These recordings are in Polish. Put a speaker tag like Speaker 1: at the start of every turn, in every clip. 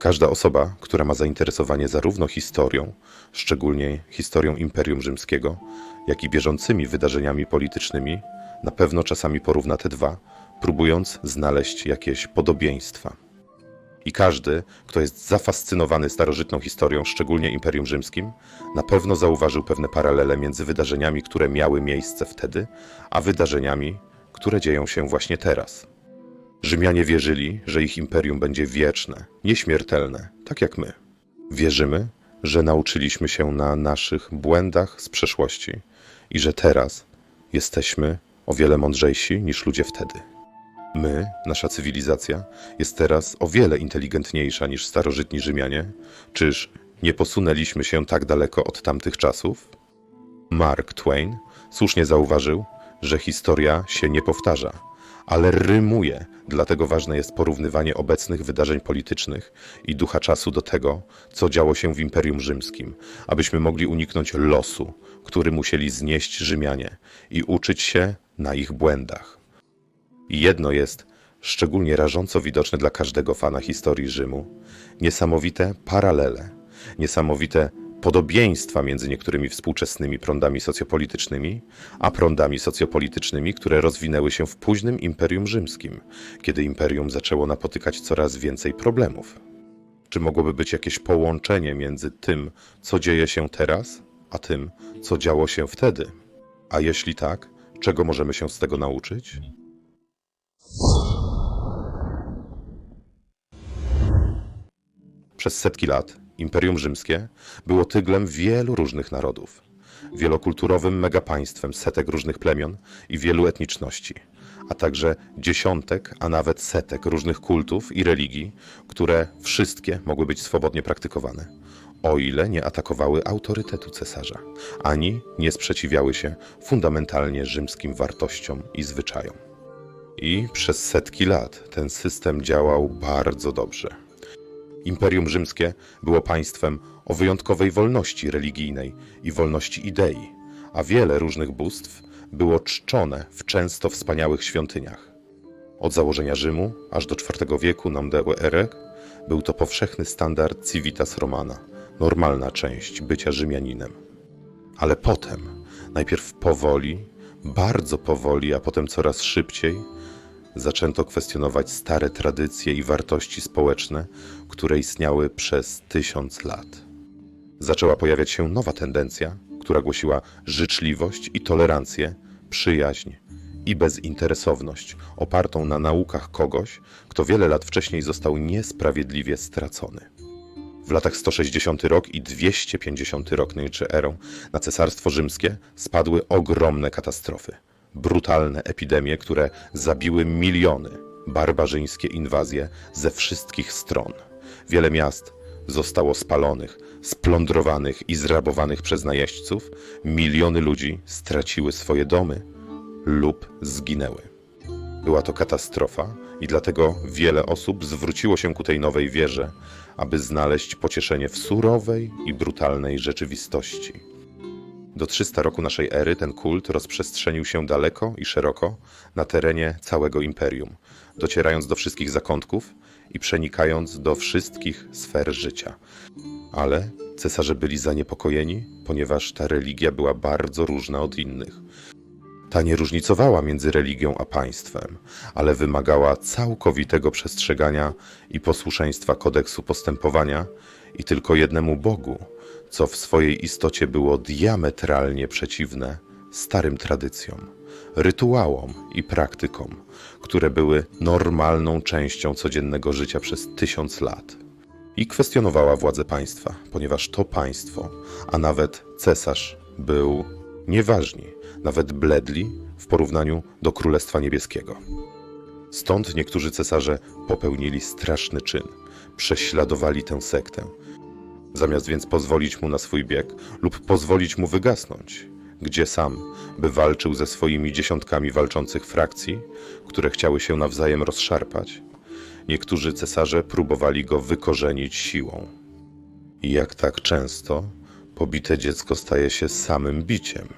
Speaker 1: Każda osoba, która ma zainteresowanie zarówno historią, szczególnie historią Imperium Rzymskiego, jak i bieżącymi wydarzeniami politycznymi, na pewno czasami porówna te dwa, próbując znaleźć jakieś podobieństwa. I każdy, kto jest zafascynowany starożytną historią, szczególnie Imperium Rzymskim, na pewno zauważył pewne paralele między wydarzeniami, które miały miejsce wtedy, a wydarzeniami, które dzieją się właśnie teraz. Rzymianie wierzyli, że ich imperium będzie wieczne, nieśmiertelne, tak jak my. Wierzymy, że nauczyliśmy się na naszych błędach z przeszłości i że teraz jesteśmy o wiele mądrzejsi niż ludzie wtedy. My, nasza cywilizacja, jest teraz o wiele inteligentniejsza niż starożytni Rzymianie. Czyż nie posunęliśmy się tak daleko od tamtych czasów? Mark Twain słusznie zauważył, że historia się nie powtarza, ale rymuje, dlatego ważne jest porównywanie obecnych wydarzeń politycznych i ducha czasu do tego, co działo się w Imperium Rzymskim, abyśmy mogli uniknąć losu, który musieli znieść Rzymianie i uczyć się na ich błędach. I jedno jest szczególnie rażąco widoczne dla każdego fana historii Rzymu: niesamowite paralele, niesamowite podobieństwa między niektórymi współczesnymi prądami socjopolitycznymi, a prądami socjopolitycznymi, które rozwinęły się w późnym Imperium Rzymskim, kiedy imperium zaczęło napotykać coraz więcej problemów. Czy mogłoby być jakieś połączenie między tym, co dzieje się teraz, a tym, co działo się wtedy? A jeśli tak, czego możemy się z tego nauczyć? Przez setki lat Imperium Rzymskie było tyglem wielu różnych narodów, wielokulturowym megapaństwem setek różnych plemion i wielu etniczności, a także dziesiątek, a nawet setek różnych kultów i religii, które wszystkie mogły być swobodnie praktykowane, o ile nie atakowały autorytetu cesarza, ani nie sprzeciwiały się fundamentalnie rzymskim wartościom i zwyczajom. I przez setki lat ten system działał bardzo dobrze. Imperium Rzymskie było państwem o wyjątkowej wolności religijnej i wolności idei, a wiele różnych bóstw było czczone w często wspaniałych świątyniach. Od założenia Rzymu aż do IV wieku nam erę był to powszechny standard civitas romana, normalna część bycia Rzymianinem. Ale potem, najpierw powoli, bardzo powoli, a potem coraz szybciej, zaczęto kwestionować stare tradycje i wartości społeczne, które istniały przez tysiąc lat. Zaczęła pojawiać się nowa tendencja, która głosiła życzliwość i tolerancję, przyjaźń i bezinteresowność, opartą na naukach kogoś, kto wiele lat wcześniej został niesprawiedliwie stracony. W latach 160 rok i 250 rok nęczy erą na Cesarstwo Rzymskie spadły ogromne katastrofy brutalne epidemie, które zabiły miliony, barbarzyńskie inwazje ze wszystkich stron. Wiele miast zostało spalonych, splądrowanych i zrabowanych przez najeźdźców, miliony ludzi straciły swoje domy lub zginęły. Była to katastrofa i dlatego wiele osób zwróciło się ku tej nowej wierze, aby znaleźć pocieszenie w surowej i brutalnej rzeczywistości. Do 300 roku naszej ery ten kult rozprzestrzenił się daleko i szeroko na terenie całego imperium, docierając do wszystkich zakątków i przenikając do wszystkich sfer życia. Ale cesarze byli zaniepokojeni, ponieważ ta religia była bardzo różna od innych. Ta nie różnicowała między religią a państwem, ale wymagała całkowitego przestrzegania i posłuszeństwa kodeksu postępowania i tylko jednemu Bogu, co w swojej istocie było diametralnie przeciwne starym tradycjom, rytuałom i praktykom, które były normalną częścią codziennego życia przez tysiąc lat. I kwestionowała władzę państwa, ponieważ to państwo, a nawet cesarz, był nieważni, nawet bledli w porównaniu do Królestwa Niebieskiego. Stąd niektórzy cesarze popełnili straszny czyn, prześladowali tę sektę, Zamiast więc pozwolić mu na swój bieg lub pozwolić mu wygasnąć, gdzie sam by walczył ze swoimi dziesiątkami walczących frakcji, które chciały się nawzajem rozszarpać, niektórzy cesarze próbowali go wykorzenić siłą. I jak tak często, pobite dziecko staje się samym biciem.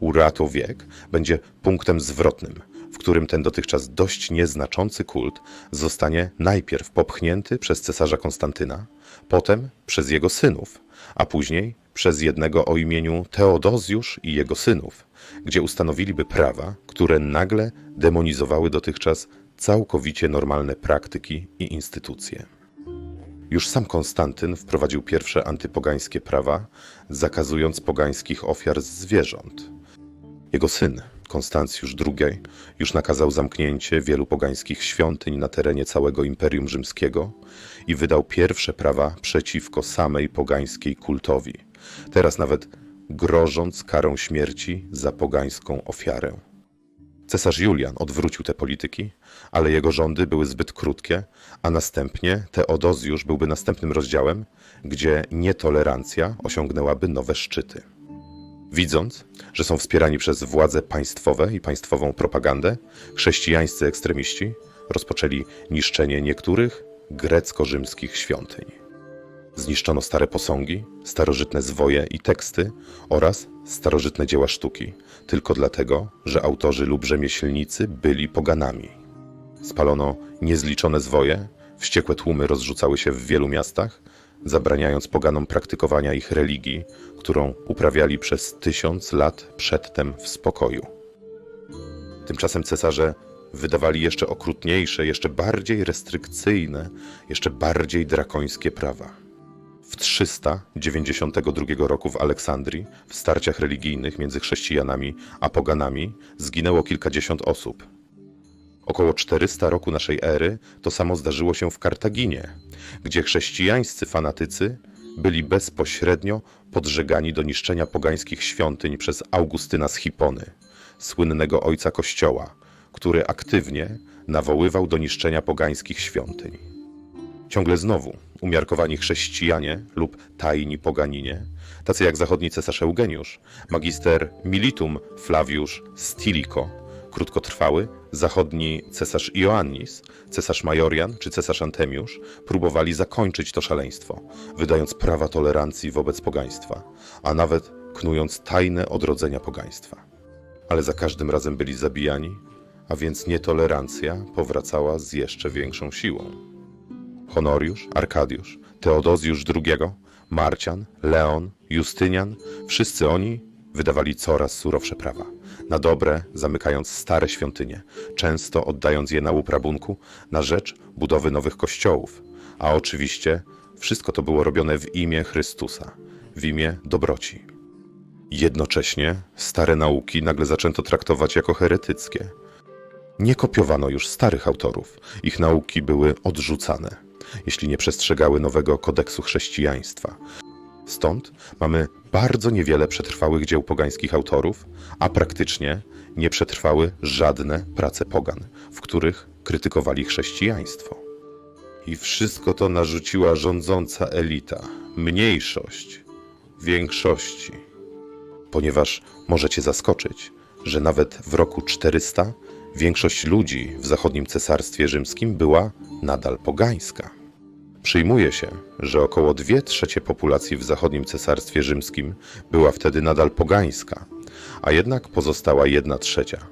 Speaker 1: Urato wiek będzie punktem zwrotnym, w którym ten dotychczas dość nieznaczący kult zostanie najpierw popchnięty przez cesarza Konstantyna, potem przez jego synów, a później przez jednego o imieniu Teodozjusz i jego synów, gdzie ustanowiliby prawa, które nagle demonizowały dotychczas całkowicie normalne praktyki i instytucje. Już sam Konstantyn wprowadził pierwsze antypogańskie prawa, zakazując pogańskich ofiar z zwierząt. Jego syn, Konstancjusz II, już nakazał zamknięcie wielu pogańskich świątyń na terenie całego Imperium Rzymskiego i wydał pierwsze prawa przeciwko samej pogańskiej kultowi, teraz nawet grożąc karą śmierci za pogańską ofiarę. Cesarz Julian odwrócił te polityki, ale jego rządy były zbyt krótkie, a następnie Teodozjusz byłby następnym rozdziałem, gdzie nietolerancja osiągnęłaby nowe szczyty. Widząc, że są wspierani przez władze państwowe i państwową propagandę, chrześcijańscy ekstremiści rozpoczęli niszczenie niektórych grecko-rzymskich świątyń. Zniszczono stare posągi, starożytne zwoje i teksty oraz starożytne dzieła sztuki, tylko dlatego, że autorzy lub rzemieślnicy byli poganami. Spalono niezliczone zwoje, wściekłe tłumy rozrzucały się w wielu miastach, zabraniając poganom praktykowania ich religii, którą uprawiali przez tysiąc lat przedtem w spokoju. Tymczasem cesarze wydawali jeszcze okrutniejsze, jeszcze bardziej restrykcyjne, jeszcze bardziej drakońskie prawa. W 392 roku w Aleksandrii, w starciach religijnych między chrześcijanami a poganami, zginęło kilkadziesiąt osób. Około 400 roku naszej ery to samo zdarzyło się w Kartaginie, gdzie chrześcijańscy fanatycy byli bezpośrednio podżegani do niszczenia pogańskich świątyń przez Augustyna z Hipony, słynnego ojca Kościoła, który aktywnie nawoływał do niszczenia pogańskich świątyń. Ciągle znowu umiarkowani chrześcijanie lub tajni poganinie, tacy jak zachodni cesarz Eugeniusz, magister Militum Flaviusz Stilico, krótkotrwały, zachodni cesarz Ioannis, cesarz Majorian czy cesarz Antemiusz próbowali zakończyć to szaleństwo, wydając prawa tolerancji wobec pogaństwa, a nawet knując tajne odrodzenia pogaństwa. Ale za każdym razem byli zabijani, a więc nietolerancja powracała z jeszcze większą siłą. Honoriusz, Arkadiusz, Teodozjusz II, Marcian, Leon, Justynian, wszyscy oni wydawali coraz surowsze prawa. Na dobre zamykając stare świątynie, często oddając je na łup rabunku na rzecz budowy nowych kościołów. A oczywiście wszystko to było robione w imię Chrystusa, w imię dobroci. Jednocześnie stare nauki nagle zaczęto traktować jako heretyckie. Nie kopiowano już starych autorów, ich nauki były odrzucane, jeśli nie przestrzegały nowego kodeksu chrześcijaństwa. Stąd mamy bardzo niewiele przetrwałych dzieł pogańskich autorów, a praktycznie nie przetrwały żadne prace pogan, w których krytykowali chrześcijaństwo. I wszystko to narzuciła rządząca elita, mniejszość, większości. Ponieważ możecie zaskoczyć, że nawet w roku 400 większość ludzi w zachodnim cesarstwie rzymskim była nadal pogańska. Przyjmuje się, że około 2 trzecie populacji w zachodnim cesarstwie rzymskim była wtedy nadal pogańska, a jednak pozostała 1 trzecia.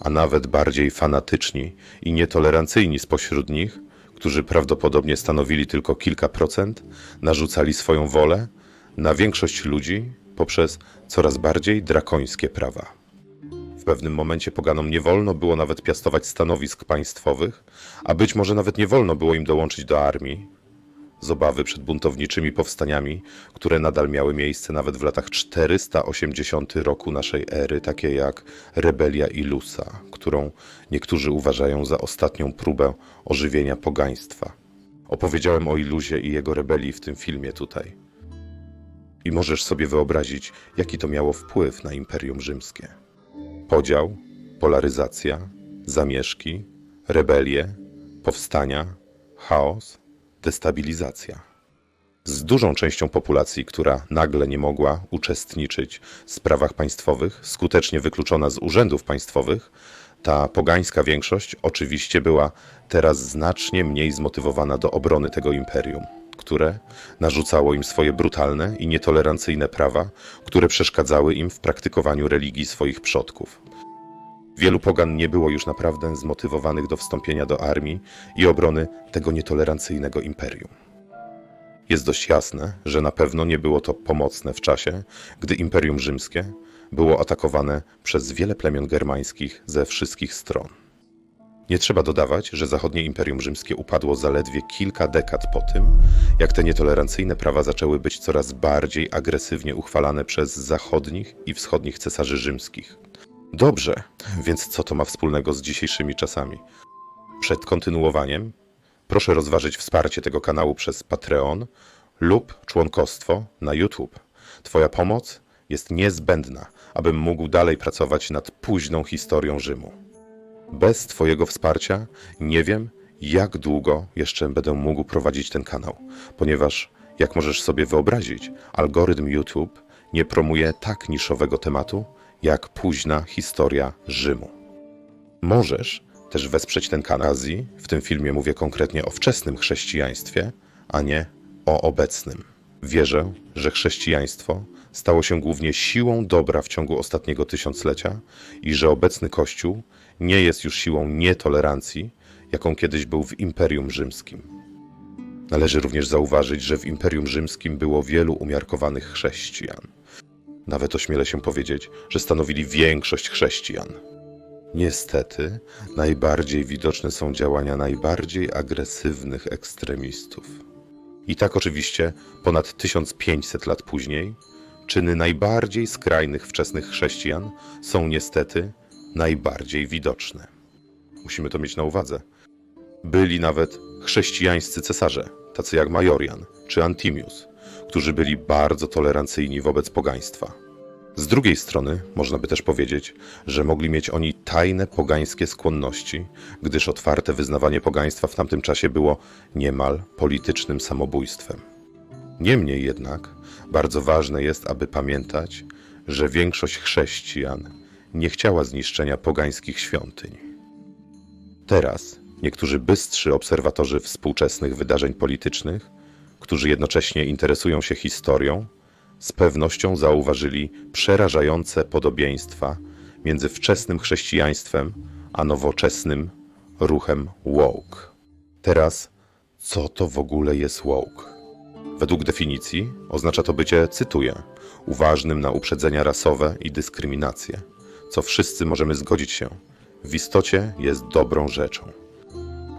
Speaker 1: A nawet bardziej fanatyczni i nietolerancyjni spośród nich, którzy prawdopodobnie stanowili tylko kilka procent, narzucali swoją wolę na większość ludzi poprzez coraz bardziej drakońskie prawa. W pewnym momencie poganom nie wolno było nawet piastować stanowisk państwowych, a być może nawet nie wolno było im dołączyć do armii, z obawy przed buntowniczymi powstaniami, które nadal miały miejsce nawet w latach 480 roku naszej ery, takie jak rebelia Ilusa, którą niektórzy uważają za ostatnią próbę ożywienia pogaństwa. Opowiedziałem o Iluzie i jego rebelii w tym filmie tutaj. I możesz sobie wyobrazić, jaki to miało wpływ na Imperium Rzymskie. Podział, polaryzacja, zamieszki, rebelie, powstania, chaos – destabilizacja. Z dużą częścią populacji, która nagle nie mogła uczestniczyć w sprawach państwowych, skutecznie wykluczona z urzędów państwowych, ta pogańska większość oczywiście była teraz znacznie mniej zmotywowana do obrony tego imperium, które narzucało im swoje brutalne i nietolerancyjne prawa, które przeszkadzały im w praktykowaniu religii swoich przodków. Wielu pogan nie było już naprawdę zmotywowanych do wstąpienia do armii i obrony tego nietolerancyjnego imperium. Jest dość jasne, że na pewno nie było to pomocne w czasie, gdy Imperium Rzymskie było atakowane przez wiele plemion germańskich ze wszystkich stron. Nie trzeba dodawać, że zachodnie Imperium Rzymskie upadło zaledwie kilka dekad po tym, jak te nietolerancyjne prawa zaczęły być coraz bardziej agresywnie uchwalane przez zachodnich i wschodnich cesarzy rzymskich. Dobrze, więc co to ma wspólnego z dzisiejszymi czasami? Przed kontynuowaniem proszę rozważyć wsparcie tego kanału przez Patreon lub członkostwo na YouTube. Twoja pomoc jest niezbędna, abym mógł dalej pracować nad późną historią Rzymu. Bez Twojego wsparcia nie wiem, jak długo jeszcze będę mógł prowadzić ten kanał, ponieważ, jak możesz sobie wyobrazić, algorytm YouTube nie promuje tak niszowego tematu, jak późna historia Rzymu. Możesz też wesprzeć ten kanał. Azji. W tym filmie mówię konkretnie o wczesnym chrześcijaństwie, a nie o obecnym. Wierzę, że chrześcijaństwo stało się głównie siłą dobra w ciągu ostatniego tysiąclecia i że obecny Kościół nie jest już siłą nietolerancji, jaką kiedyś był w Imperium Rzymskim. Należy również zauważyć, że w Imperium Rzymskim było wielu umiarkowanych chrześcijan. Nawet ośmielę się powiedzieć, że stanowili większość chrześcijan. Niestety, najbardziej widoczne są działania najbardziej agresywnych ekstremistów. I tak oczywiście ponad 1500 lat później, czyny najbardziej skrajnych wczesnych chrześcijan są niestety najbardziej widoczne. Musimy to mieć na uwadze. Byli nawet chrześcijańscy cesarze, tacy jak Majorian czy Antimius, którzy byli bardzo tolerancyjni wobec pogaństwa. Z drugiej strony można by też powiedzieć, że mogli mieć oni tajne pogańskie skłonności, gdyż otwarte wyznawanie pogaństwa w tamtym czasie było niemal politycznym samobójstwem. Niemniej jednak bardzo ważne jest, aby pamiętać, że większość chrześcijan nie chciała zniszczenia pogańskich świątyń. Teraz niektórzy bystrzy obserwatorzy współczesnych wydarzeń politycznych, którzy jednocześnie interesują się historią, z pewnością zauważyli przerażające podobieństwa między wczesnym chrześcijaństwem a nowoczesnym ruchem woke. Teraz, co to w ogóle jest woke? Według definicji oznacza to bycie, cytuję, uważnym na uprzedzenia rasowe i dyskryminację, co wszyscy możemy zgodzić się, w istocie jest dobrą rzeczą.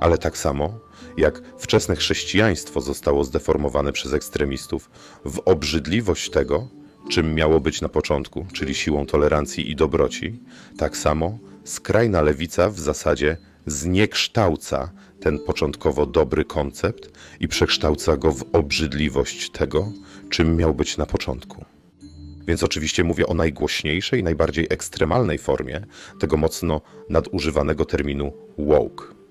Speaker 1: Ale tak samo, jak wczesne chrześcijaństwo zostało zdeformowane przez ekstremistów w obrzydliwość tego, czym miało być na początku, czyli siłą tolerancji i dobroci, tak samo skrajna lewica w zasadzie zniekształca ten początkowo dobry koncept i przekształca go w obrzydliwość tego, czym miał być na początku. Więc oczywiście mówię o najgłośniejszej, najbardziej ekstremalnej formie tego mocno nadużywanego terminu woke.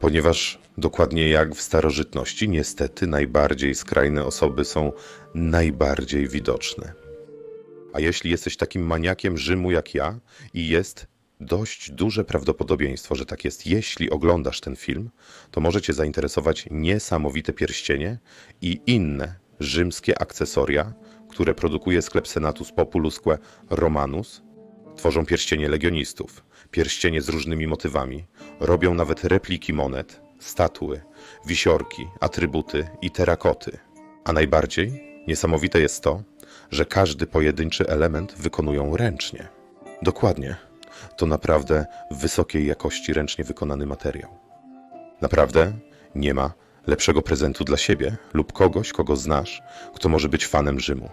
Speaker 1: Ponieważ dokładnie jak w starożytności, niestety najbardziej skrajne osoby są najbardziej widoczne. A jeśli jesteś takim maniakiem Rzymu jak ja i jest dość duże prawdopodobieństwo, że tak jest, jeśli oglądasz ten film, to może Cię zainteresować niesamowite pierścienie i inne rzymskie akcesoria, które produkuje sklep Senatus Populusque Romanus. Tworzą pierścienie legionistów, pierścienie z różnymi motywami, robią nawet repliki monet, statue, wisiorki, atrybuty i terakoty. A najbardziej niesamowite jest to, że każdy pojedynczy element wykonują ręcznie. Dokładnie. To naprawdę wysokiej jakości ręcznie wykonany materiał. Naprawdę nie ma lepszego prezentu dla siebie lub kogoś, kogo znasz, kto może być fanem Rzymu.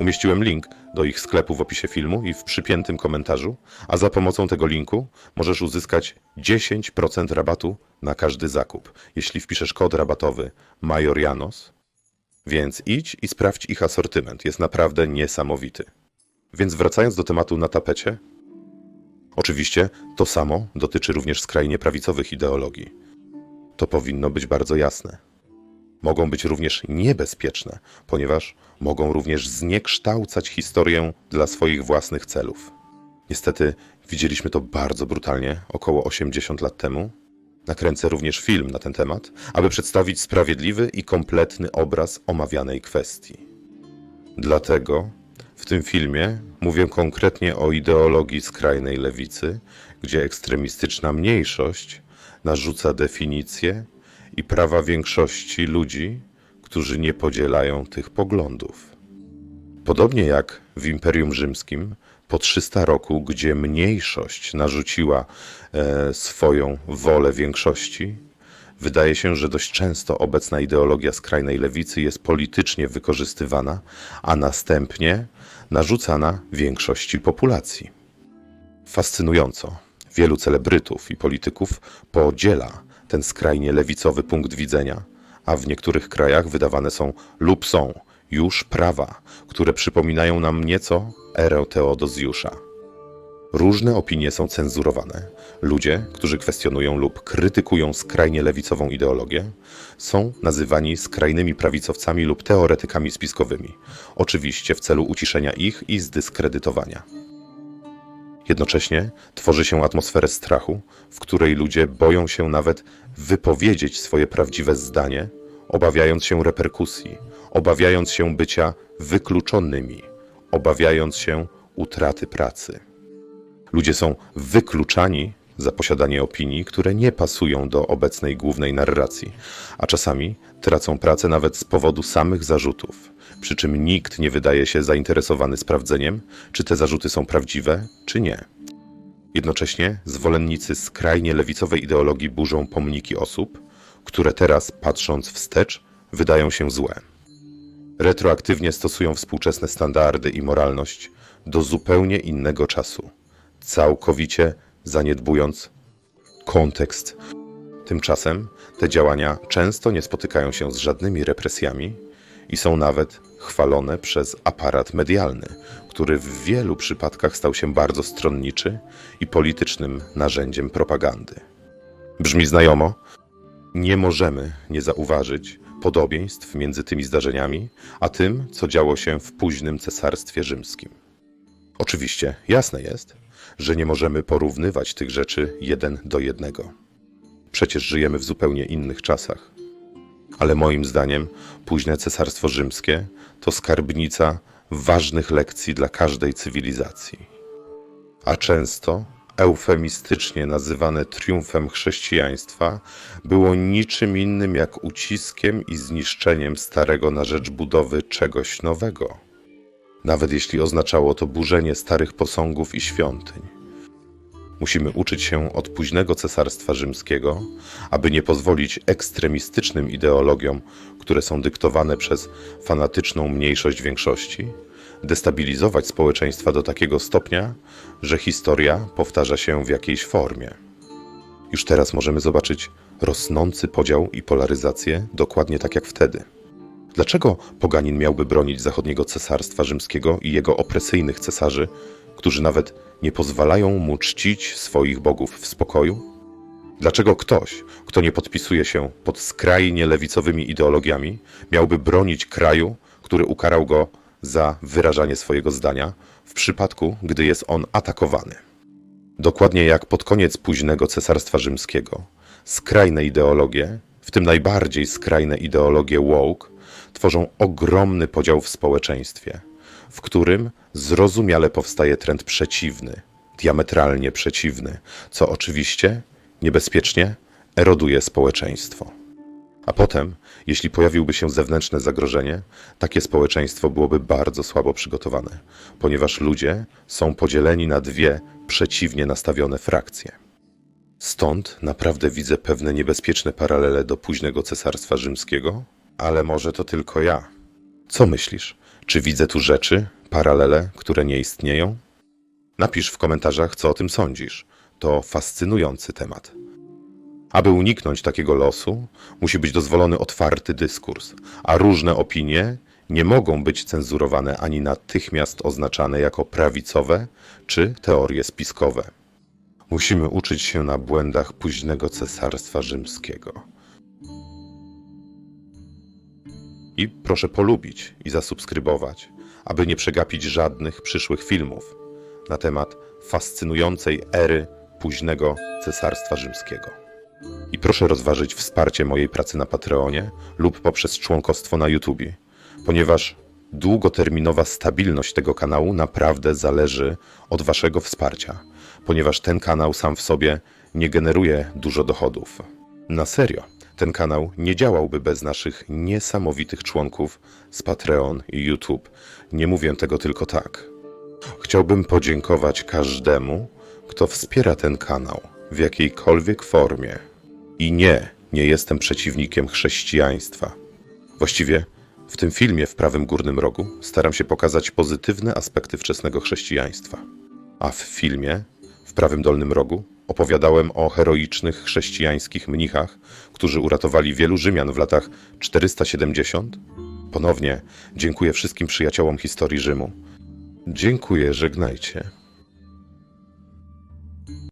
Speaker 1: Umieściłem link do ich sklepu w opisie filmu i w przypiętym komentarzu, a za pomocą tego linku możesz uzyskać 10% rabatu na każdy zakup, jeśli wpiszesz kod rabatowy Majorianos. Więc idź i sprawdź ich asortyment, jest naprawdę niesamowity. Więc wracając do tematu na tapecie, oczywiście to samo dotyczy również skrajnie prawicowych ideologii. To powinno być bardzo jasne mogą być również niebezpieczne, ponieważ mogą również zniekształcać historię dla swoich własnych celów. Niestety widzieliśmy to bardzo brutalnie około 80 lat temu. Nakręcę również film na ten temat, aby przedstawić sprawiedliwy i kompletny obraz omawianej kwestii. Dlatego W tym filmie mówię konkretnie o ideologii skrajnej lewicy, gdzie ekstremistyczna mniejszość narzuca definicje i prawa większości ludzi, którzy nie podzielają tych poglądów. Podobnie jak w Imperium Rzymskim, po 300 roku, gdzie mniejszość narzuciła e, swoją wolę większości, wydaje się, że dość często obecna ideologia skrajnej lewicy jest politycznie wykorzystywana, a następnie narzucana większości populacji. Fascynująco, wielu celebrytów i polityków podziela ten skrajnie lewicowy punkt widzenia, a w niektórych krajach wydawane są lub są już prawa, które przypominają nam nieco erę Teodozjusza. Różne opinie są cenzurowane. Ludzie, którzy kwestionują lub krytykują skrajnie lewicową ideologię, są nazywani skrajnymi prawicowcami lub teoretykami spiskowymi, oczywiście w celu uciszenia ich i zdyskredytowania. Jednocześnie tworzy się atmosferę strachu, w której ludzie boją się nawet wypowiedzieć swoje prawdziwe zdanie, obawiając się reperkusji, obawiając się bycia wykluczonymi, obawiając się utraty pracy. Ludzie są wykluczani za posiadanie opinii, które nie pasują do obecnej głównej narracji, a czasami tracą pracę nawet z powodu samych zarzutów, przy czym nikt nie wydaje się zainteresowany sprawdzeniem, czy te zarzuty są prawdziwe, czy nie. Jednocześnie zwolennicy skrajnie lewicowej ideologii burzą pomniki osób, które teraz, patrząc wstecz, wydają się złe. Retroaktywnie stosują współczesne standardy i moralność do zupełnie innego czasu, całkowicie zaniedbując kontekst. Tymczasem te działania często nie spotykają się z żadnymi represjami i są nawet chwalone przez aparat medialny, który w wielu przypadkach stał się bardzo stronniczy i politycznym narzędziem propagandy. Brzmi znajomo? Nie możemy nie zauważyć podobieństw między tymi zdarzeniami, a tym, co działo się w późnym cesarstwie rzymskim. Oczywiście jasne jest, że nie możemy porównywać tych rzeczy jeden do jednego. Przecież żyjemy w zupełnie innych czasach. Ale moim zdaniem późne cesarstwo rzymskie to skarbnica ważnych lekcji dla każdej cywilizacji. A często eufemistycznie nazywane triumfem chrześcijaństwa było niczym innym jak uciskiem i zniszczeniem starego na rzecz budowy czegoś nowego nawet jeśli oznaczało to burzenie starych posągów i świątyń. Musimy uczyć się od późnego cesarstwa rzymskiego, aby nie pozwolić ekstremistycznym ideologiom, które są dyktowane przez fanatyczną mniejszość większości, destabilizować społeczeństwa do takiego stopnia, że historia powtarza się w jakiejś formie. Już teraz możemy zobaczyć rosnący podział i polaryzację dokładnie tak jak wtedy. Dlaczego poganin miałby bronić zachodniego cesarstwa rzymskiego i jego opresyjnych cesarzy, którzy nawet nie pozwalają mu czcić swoich bogów w spokoju? Dlaczego ktoś, kto nie podpisuje się pod skrajnie lewicowymi ideologiami, miałby bronić kraju, który ukarał go za wyrażanie swojego zdania w przypadku, gdy jest on atakowany? Dokładnie jak pod koniec późnego cesarstwa rzymskiego, skrajne ideologie, w tym najbardziej skrajne ideologie woke, tworzą ogromny podział w społeczeństwie, w którym zrozumiale powstaje trend przeciwny, diametralnie przeciwny, co oczywiście niebezpiecznie eroduje społeczeństwo. A potem, jeśli pojawiłby się zewnętrzne zagrożenie, takie społeczeństwo byłoby bardzo słabo przygotowane, ponieważ ludzie są podzieleni na dwie przeciwnie nastawione frakcje. Stąd naprawdę widzę pewne niebezpieczne paralele do późnego cesarstwa rzymskiego, ale może to tylko ja. Co myślisz? Czy widzę tu rzeczy, paralele, które nie istnieją? Napisz w komentarzach, co o tym sądzisz. To fascynujący temat. Aby uniknąć takiego losu, musi być dozwolony otwarty dyskurs, a różne opinie nie mogą być cenzurowane ani natychmiast oznaczane jako prawicowe czy teorie spiskowe. Musimy uczyć się na błędach późnego cesarstwa rzymskiego. I proszę polubić i zasubskrybować, aby nie przegapić żadnych przyszłych filmów na temat fascynującej ery późnego Cesarstwa Rzymskiego. I proszę rozważyć wsparcie mojej pracy na Patreonie lub poprzez członkostwo na YouTube, ponieważ długoterminowa stabilność tego kanału naprawdę zależy od Waszego wsparcia, ponieważ ten kanał sam w sobie nie generuje dużo dochodów. Na serio, ten kanał nie działałby bez naszych niesamowitych członków z Patreon i YouTube. Nie mówię tego tylko tak. Chciałbym podziękować każdemu, kto wspiera ten kanał w jakiejkolwiek formie. I nie, nie jestem przeciwnikiem chrześcijaństwa. Właściwie w tym filmie w prawym górnym rogu staram się pokazać pozytywne aspekty wczesnego chrześcijaństwa. A w filmie w prawym dolnym rogu opowiadałem o heroicznych chrześcijańskich mnichach, którzy uratowali wielu Rzymian w latach 470. Ponownie dziękuję wszystkim przyjaciołom historii Rzymu. Dziękuję, żegnajcie.